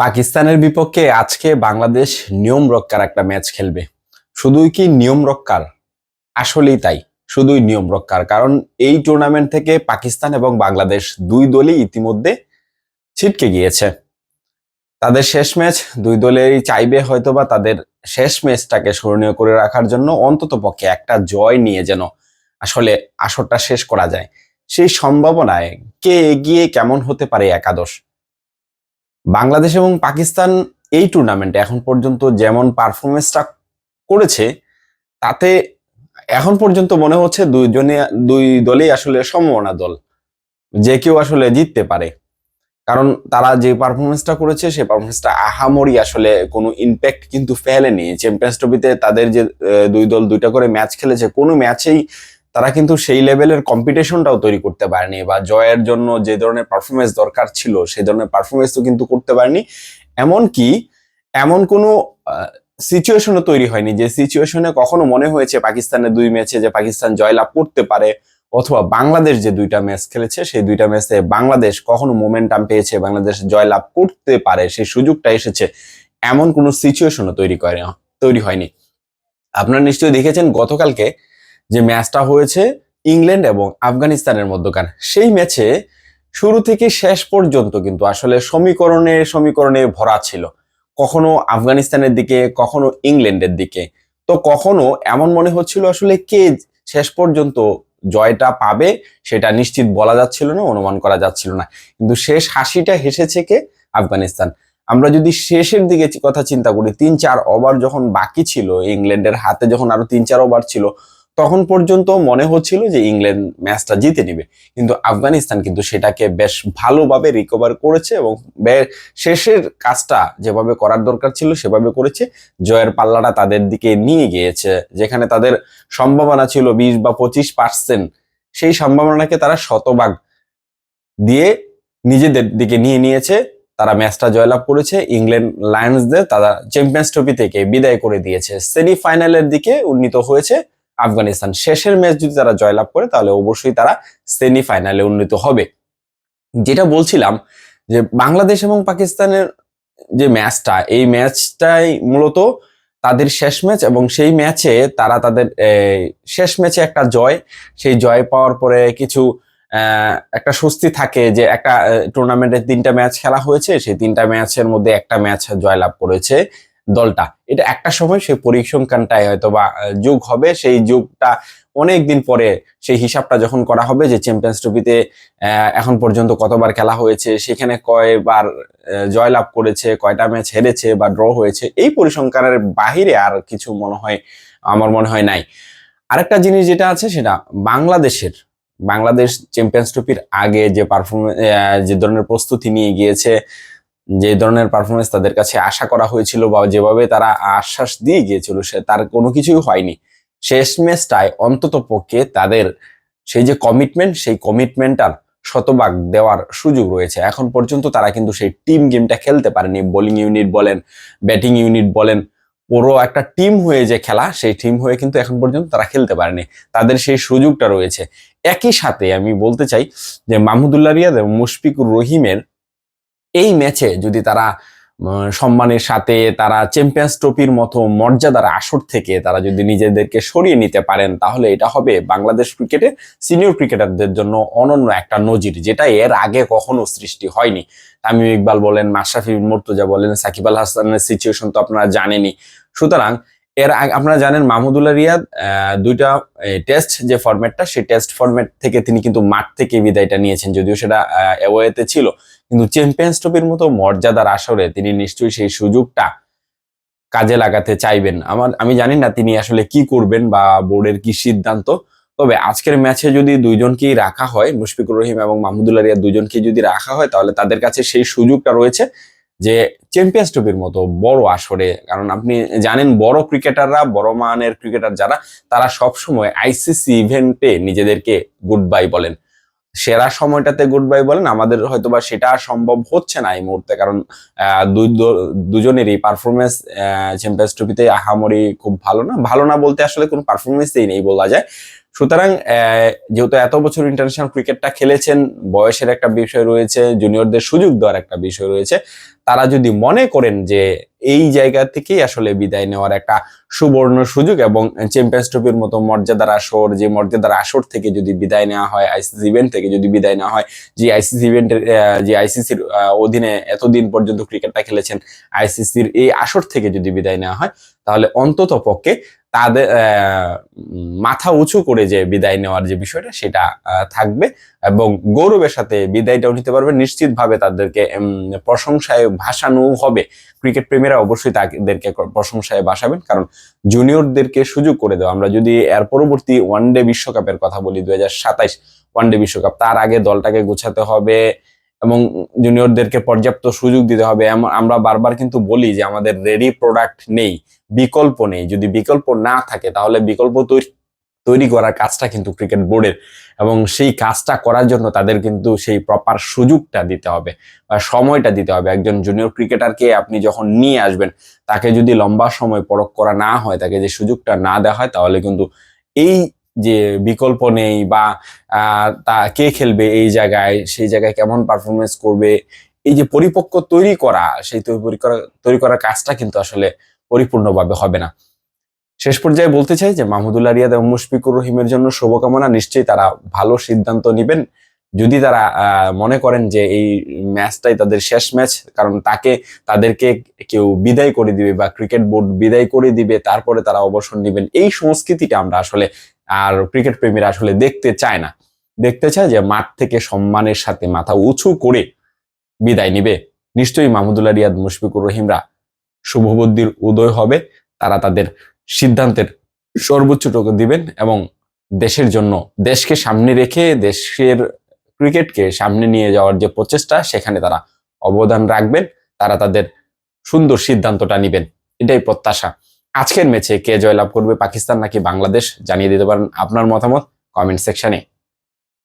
পাকিস্তানের বিপক্ষে আজকে বাংলাদেশ নিয়ম রক্ষার একটা ম্যাচ খেলবে। শুধুই কি নিয়ম রক্ষার? আসলেই তাই। শুধুই নিয়ম রক্ষার। কারণ এই টুর্নামেন্ট থেকে পাকিস্তান এবং বাংলাদেশ দুই দলই ইতিমধ্যে ছিটকে গিয়েছে। তাদের শেষ ম্যাচ দুই দলেরই চাইবে হয়তোবা তাদের শেষ ম্যাচটাকে স্মরণীয় করে রাখার জন্য। অন্তত পক্ষে একটা জয় নিয়ে যেন আসলে আসরটা শেষ করা যায়। সেই সম্ভাবনায় কে এগিয়ে কেমন হতে পারে একাদশ? বাংলাদেশ এবং পাকিস্তান এই টুর্নামেন্টে এখন পর্যন্ত যেমন পারফরমেন্সটা করেছে, তাতে এখন পর্যন্ত মনে হচ্ছে দুইজনে, দুই দলই আসলে সম্ভাবনা দল। যে কেউ আসলে জিততে পারে। কারণ তারা যে পারফরমেন্সটা করেছে সেই পারফরমেন্সটা আহামরি আসলে কোনো ইম্প্যাক্ট কিন্তু ফেলেনি। চ্যাম্পিয়ন্স ট্রফিতে তাদের যে দুই দল দুইটা করে ম্যাচ খেলেছে, কোনো ম্যাচেই তারা কিন্তু সেই লেভেলের কম্পিটিশনটাও তৈরি করতে পারেনি বা জয়ের জন্য যে ধরনের পারফরমেন্স দরকার ছিল, সেই ধরনের পারফরমেন্স তো কিন্তু করতে পারেনি। এমনকি এমন কোনো সিচুয়েশনও তৈরি হয়নি যে সিচুয়েশনে কখনো মনে হয়েছে পাকিস্তানের দুই ম্যাচে যে পাকিস্তান জয়লাভ করতে পারে অথবা বাংলাদেশ যে দুইটা ম্যাচ খেলেছে, সেই দুইটা ম্যাচে বাংলাদেশ কখনো মোমেন্টাম পেয়েছে, বাংলাদেশ জয়লাভ করতে পারে, সেই সুযোগটা এসেছে, এমন কোনো সিচুয়েশনও তৈরি করে তৈরি হয়নি। আপনারা নিশ্চয়ই দেখেছেন গতকালকে যে ম্যাচটা হয়েছে ইংল্যান্ড এবং আফগানিস্তানের মধ্যকার, সেই ম্যাচে শুরু থেকে শেষ পর্যন্ত কিন্তু আসলে সমীকরণে সমীকরণে ভরা ছিল। কখনো আফগানিস্তানের দিকে, কখনো ইংল্যান্ডের দিকে। তো কখনো এমন মনে হচ্ছিল আসলে কে শেষ পর্যন্ত জয়টা পাবে সেটা নিশ্চিত বলা যাচ্ছিল না, অনুমান করা যাচ্ছিল না। কিন্তু শেষ হাসিটা হেসেছে কে? আফগানিস্তান। আমরা যদি শেষের দিকে কথা চিন্তা করি, তিন চার ওভার যখন বাকি ছিল, ইংল্যান্ডের হাতে যখন আরও তিন চার ওভার ছিল তখন পর্যন্ত মনে হচ্ছিল যে ইংল্যান্ড ম্যাচটা জিতে নিবে। কিন্তু আফগানিস্তান কিন্তু সেটাকে বেশ ভালোভাবে রিকভার করেছে এবং শেষের কাজটা যেভাবে করার দরকার ছিল সেভাবে করেছে। জয়ের পাল্লাটা তাদের দিকে নিয়ে গিয়েছে, যেখানে তাদের সম্ভাবনা ছিল বিশ বা পঁচিশ পার্সেন্ট সেই সম্ভাবনাকে তারা শতভাগ দিয়ে নিজেদের দিকে নিয়ে নিয়েছে। তারা ম্যাচটা জয়লাভ করেছে। ইংল্যান্ড লায়ন্সদের তারা চ্যাম্পিয়ন্স ট্রফি থেকে বিদায় করে দিয়েছে। সেমিফাইনালের দিকে উন্নীত হয়েছে। আফগানিস্তান শেষের ম্যাচ যদি তারা জয়লাভ করে, তাহলে অবশ্যই তারা সেমিফাইনালে উন্নীত হবে। যেটা বলছিলাম যে বাংলাদেশ এবং পাকিস্তানের যে ম্যাচটা, এই ম্যাচটাই মূলত তাদের শেষ ম্যাচ এবং সেই ম্যাচে তারা তাদের শেষ ম্যাচে একটা জয়, সেই জয় পাওয়ার পরে কিছু একটা স্বস্তি থাকে যে একটা টুর্নামেন্টের তিনটা ম্যাচ খেলা হয়েছে, সেই তিনটা ম্যাচের মধ্যে একটা ম্যাচ জয়লাভ করেছে দলটা। এটা একটা সময় সেই পরিসংখ্যানটাই হয়তো বা যুগ হবে। সেই যুগটা অনেক দিন পরে সেই হিসাবটা যখন করা হবে যে চ্যাম্পিয়ন্স ট্রফিতে এখন পর্যন্ত কতবার খেলা হয়েছে, সেখানে কয়বার জয়লাভ করেছে, কয়টা ম্যাচ হেরেছে বা ড্র হয়েছে, এই পরিসংখ্যানের বাহিরে আর কিছু মনে হয়, আমার মনে হয় নাই। আরেকটা জিনিস যেটা আছে সেটা বাংলাদেশের, বাংলাদেশ চ্যাম্পিয়ন্স ট্রফির আগে যে পারফরমেন্স যে ধরনের প্রস্তুতি নিয়ে গিয়েছে যে ধরনের পারফরমেন্স তাদের কাছে আশা করা হয়েছিল বা যেভাবে তারা আশ্বাস দিয়ে গিয়েছিল, সে তার কোনো কিছুই হয়নি। শেষ ম্যাচটায় অন্তত পক্ষে তাদের সেই যে কমিটমেন্ট সেই কমিটমেন্টটার শতভাগ দেওয়ার সুযোগ রয়েছে। এখন পর্যন্ত তারা কিন্তু সেই টিম গেমটা খেলতে পারেনি। বোলিং ইউনিট বলেন ব্যাটিং ইউনিট বলেন, পুরো একটা টিম হয়ে যে খেলা, সেই টিম হয়ে কিন্তু এখন পর্যন্ত তারা খেলতে পারেনি। তাদের সেই সুযোগটা রয়েছে। একই সাথে আমি বলতে চাই যে মাহমুদুল্লাহ রিয়াদ এবং মুশফিকুর রহিমের এই ম্যাচে যদি তারা সম্মানের সাথে তারা চ্যাম্পিয়ন্স ট্রফির মতো মর্যাদার আসর থেকে তারা যদি নিজেদেরকে সরিয়ে নিতে পারেন, তাহলে এটা হবে বাংলাদেশ ক্রিকেটে সিনিয়র ক্রিকেটারদের জন্য অনন্য একটা নজির, যেটা এর আগে কখনো সৃষ্টি হয়নি। তামিম ইকবাল বলেন, মাশরাফি মুর্তজা বলেন, সাকিব আল হাসানের সিচুয়েশন তো আপনারা জানেনই। সুতরাং এর আপনারা জানেন মাহমুদুল্লাহ রিয়াদ দুইটা টেস্ট যে ফরম্যাটটা সেই টেস্ট ফরম্যাট থেকে তিনি কিন্তু মাঠ থেকে বিদায়টা নিয়েছেন, যদিও সেটা অ্যাওয়েতে ছিল। কিন্তু চ্যাম্পিয়ন্স ট্রফির মতো মর্যাদার আসরে তিনি নিশ্চয়ই সেই সুযোগটা কাজে লাগাতে চাইবেন। আমার, আমি জানি না তিনি আসলে কি করবেন বা বোর্ডের কি সিদ্ধান্ত। তবে আজকের ম্যাচে যদি দুইজনকেই রাখা হয়, মুশফিকুর রহিম এবং মাহমুদুল্লাহ রিয়া দুইজনকে যদি রাখা হয়, তাহলে তাদের কাছে সেই সুযোগটা রয়েছে যে চ্যাম্পিয়ন্স ট্রফির মতো বড় আসরে। কারণ আপনি জানেন, বড় ক্রিকেটাররা, বড় মানের ক্রিকেটার যারা, তারা সবসময় আইসিসি ইভেন্টে নিজেদেরকে গুড বাই বলেন। সেরা সময়টাতে গুড বাই বলেন, আমাদের হয়তোবা সেটা আর সম্ভব হচ্ছে না এই মুহূর্তে, কারণ দুই দুজনেরই পারফরমেন্স চ্যাম্পিয়ন্স ট্রফিতে আহামরি খুব ভালো না। ভালো না বলতে আসলে কোনো পারফরমেন্সই নেই বলা যায়। সুতরাং যেহেতু এত বছর ইন্টারন্যাশনাল ক্রিকেটটা খেলেছেন, বয়সের একটা বিষয় রয়েছে জুনিয়রদের সুযোগ দেওয়ার একটা বিষয় রয়েছে, তারা যদি মনে করেন যে এই জায়গা থেকেই আসলে বিদায় নেওয়ার একটা সুবর্ণ সুযোগ এবং চ্যাম্পিয়ন্স ট্রফির মতো মর্যাদার আসর, যে মর্যাদার আসর থেকে যদি বিদায় নেওয়া হয় আইসিসি ইভেন্ট থেকে যদি বিদায় নেওয়া হয়, যে আইসিসি ইভেন্টের যে আইসিসির অধীনে এতদিন পর্যন্ত ক্রিকেটটা খেলেছেন আইসিসির এই আসর থেকে যদি বিদায় নেওয়া হয়, তাহলে অন্তত পক্ষে তাদের মাথা উঁচু করে যে বিদায় নেওয়ার যে বিষয়টা সেটা থাকবে এবং গৌরবের সাথে বিদায়টাও নিতে পারবে। নিশ্চিতভাবে তাদেরকে প্রশংসায় ভাসানো হবে। ক্রিকেট প্রেমীরা অবশ্যই তাদেরকে প্রশংসায় ভাসাবেন কারণ জুনিয়রদেরকে সুযোগ করে দেওয়া। আমরা যদি এর পরবর্তী ওয়ানডে বিশ্বকাপের কথা বলি, দুই হাজার সাতাইশ ওয়ানডে বিশ্বকাপ, তার আগে দলটাকে গোছাতে হবে। এবং জুনিয়রদেরকে পর্যাপ্ত সুযোগ দিতে হবে। আমরা বারবার কিন্তু বলি যে আমাদের রেডি প্রোডাক্ট নেই, বিকল্প নেই। যদি বিকল্প না থাকে, তাহলে বিকল্প তৈরি তৈরি করার কাজটা কিন্তু ক্রিকেট বোর্ডের এবং সেই কাজটা করার জন্য তাদের কিন্তু সেই প্রপার সুযোগটা দিতে হবে বা সময়টা দিতে হবে। একজন জুনিয়র ক্রিকেটারকে আপনি যখন নিয়ে আসবেন, তাকে যদি লম্বা সময় পরখ করা না হয়, তাকে যে সুযোগটা না দেওয়া হয়, তাহলে কিন্তু এই যে বিকল্প নেই বা তা কে খেলবে এই জায়গায়, সেই জায়গায় কেমন পারফরমেন্স করবে, এই যে পরিপক্ক তৈরি করা, সেই তৈরি করার কাজটা কিন্তু আসলে পরিপূর্ণভাবে হবে না। শেষ পর্যায়ে বলতে চাই যে মাহমুদুল্লাহ রিয়াদ এবং মুশফিকুর রহিমের জন্য শুভকামনা, নিশ্চয়ই তারা ভালো সিদ্ধান্ত নেবেন। যদি তারা মনে করেন যে এই ম্যাচটাই তাদের শেষ ম্যাচ, কারণ তাকে, তাদেরকে কেউ বিদায় করে দিবে বা ক্রিকেট বোর্ড বিদায় করে দিবে, তারপরে তারা অবসর নেবেন, এই সংস্কৃতিটা আমরা আসলে আর ক্রিকেট প্রেমীরা আসলে দেখতে চায় না। দেখতে চায় যে মাঠ থেকে সম্মানের সাথে মাথা উঁচু করে বিদায় নিবে। নিশ্চয়ই মাহমুদুল্লাহ রিয়াদ মুশফিকুর রহিমরা শুভবুদ্ধির উদয় হবে। তারা তাদের সিদ্ধান্তের সর্বোচ্চটুকু দিবেন এবং দেশের জন্য, দেশকে সামনে রেখে, দেশের ক্রিকেটকে সামনে নিয়ে যাওয়ার যে প্রচেষ্টা, সেখানে তারা অবদান রাখবেন, তারা তাদের সুন্দর সিদ্ধান্তটা নেবেন। এটাই প্রত্যাশা। আজকের ম্যাচে কে জয়লাভ করবে, পাকিস্তান নাকি বাংলাদেশ? জানিয়ে দিতে পারেন আপনার মতামত কমেন্ট সেকশনে।